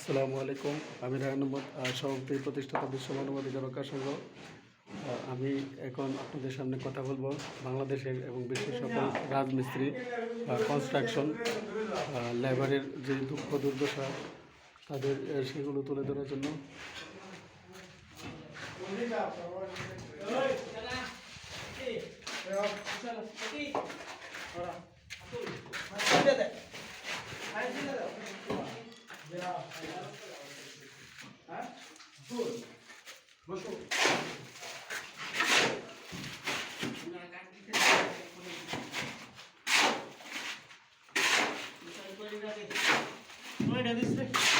আসসালামু আলাইকুম আমি রায়ন সভাপতি প্রতিষ্ঠাতা বিশ্ব মানবাধিকার রক্ষা সংঘ আমি এখন আপনাদের সামনে কথা বলব বাংলাদেশের এবং বিশ্বের সকল রাজমিস্ত্রি কনস্ট্রাকশন লেবারের যে দুঃখ দুর্দশা তাদের সেগুলো তুলে ধরার জন্য বসো Wait, this way.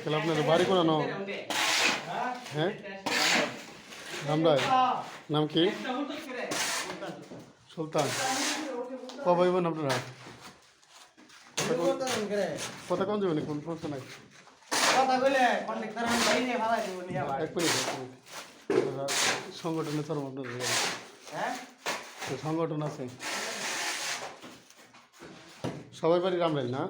তাহলে আপনার বাড়ি করে নাও হ্যাঁ? রামরায়? নাম কি? সুলতান। কবে হইবেন আপনারা? কথা কম যাবেন কোন সমস্যা নাই। এক সংগঠনে চরম আপনাদের সংগঠন আছে। সবাই বাড়ি রামরাইল না?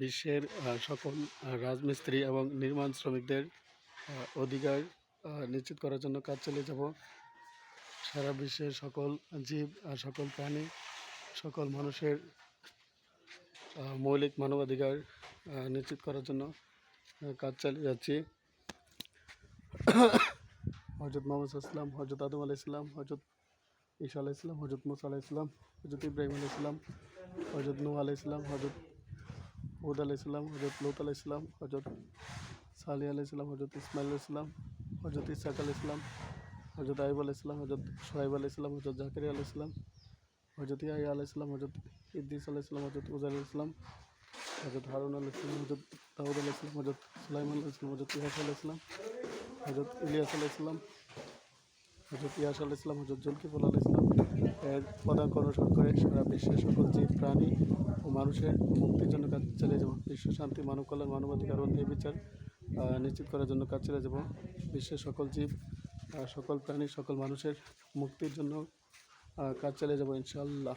বিশ্বের সকল রাজমিস্ত্রি এবং নির্মাণ শ্রমিকদের অধিকার নিশ্চিত করার জন্য কাজ চালিয়ে যাব। সারা বিশ্বের সকল জীব আর সকল প্রাণী, সকল মানুষের মৌলিক মানবাধিকার নিশ্চিত করার জন্য কাজ চালিয়ে যাচ্ছি। হজরত মোহাম্মদ ইসলাম হজরত আদম আলাহ ইসলাম হজরত ঈশা আলাহ ইসলাম হজরত মুসা আলাহ ইসলাম হজরত ইব্রাহিম আলাহ ইসলাম হজরত নূ আলাহ ইসলাম হজরত হুদ আলাহ ইসলাম হজরত লুত আলাহ ইসলাম হজরত সালি আলাহ ইসলাম হজরত ইসমাইল আলাহ ইসলাম হজরত ইসাক আলাহ ইসলাম হজরত আইব আলাহ ইসলাম হজরত সোহাইব আলাহ ইসলাম হজরত জাকির আলাহ ইসলাম হজরত ইয়াহিয়া আলাহ ইসলাম হজরত ইদ্দিস আলাহ ইসলাম হজরত উজার আলাহ ইসলাম হজরত হারুন আলাহ ইসলাম হজরত দাউদ আলাহ ইসলাম হজরত সুলাইমান আলাহ ইসলাম হজরত ইয়াস আলাহ ইসলাম হজরত ইলিয়াস আলাহ ইসলাম হজরত ইয়াস আলাহ ইসলাম হজরত জুলকিফুল আলাহ ইসলাম এর পদাঙ্ক অনুসরণ করে সারা বিশ্বের সকল জীব প্রাণী মানুষের মুক্তির জন্য কাজ চালিয়ে যাব। বিশ্ব শান্তি, মানব কল্যাণ, মানবাধিকার ও ন্যায় বিচার নিশ্চিত করার জন্য কাজ চালিয়ে যাব। বিশ্বের সকল জীব সকল প্রাণী, সকল মানুষের মুক্তির জন্য কাজ চালিয়ে যাব ইনশাআল্লাহ।